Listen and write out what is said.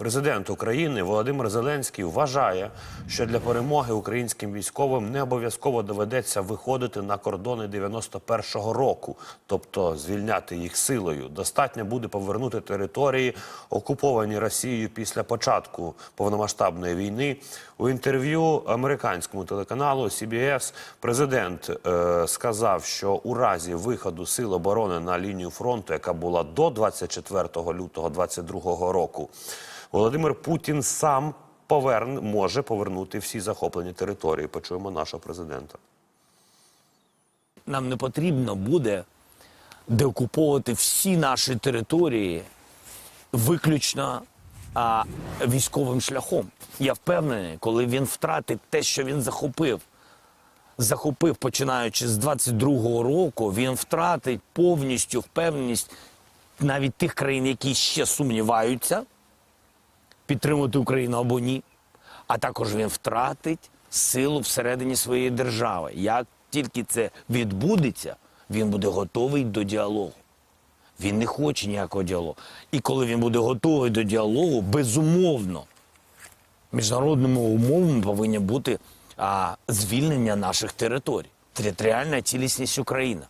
Президент України Володимир Зеленський вважає, що для перемоги українським військовим не обов'язково доведеться виходити на кордони 91-го року, тобто звільняти їх силою. Достатньо буде повернути території, окуповані Росією після початку повномасштабної війни. У інтерв'ю американському телеканалу CBS президент е, сказав, що у разі виходу сил оборони на лінію фронту, яка була до 24 лютого 2022 року, Володимир Путін сам поверн може повернути всі захоплені території. Почуємо нашого президента. Нам не потрібно буде деокуповувати всі наші території виключно а, військовим шляхом. Я впевнений, коли він втратить те, що він захопив, захопив починаючи з 22-го року, він втратить повністю впевненість навіть тих країн, які ще сумніваються, підтримувати Україну або ні. А також він втратить силу всередині своєї держави. Як тільки це відбудеться, він буде готовий до діалогу. Він не хоче ніякого діалогу. І коли він буде готовий до діалогу, безумовно, міжнародними умовами повинні бути а, звільнення наших територій, територіальна цілісність України.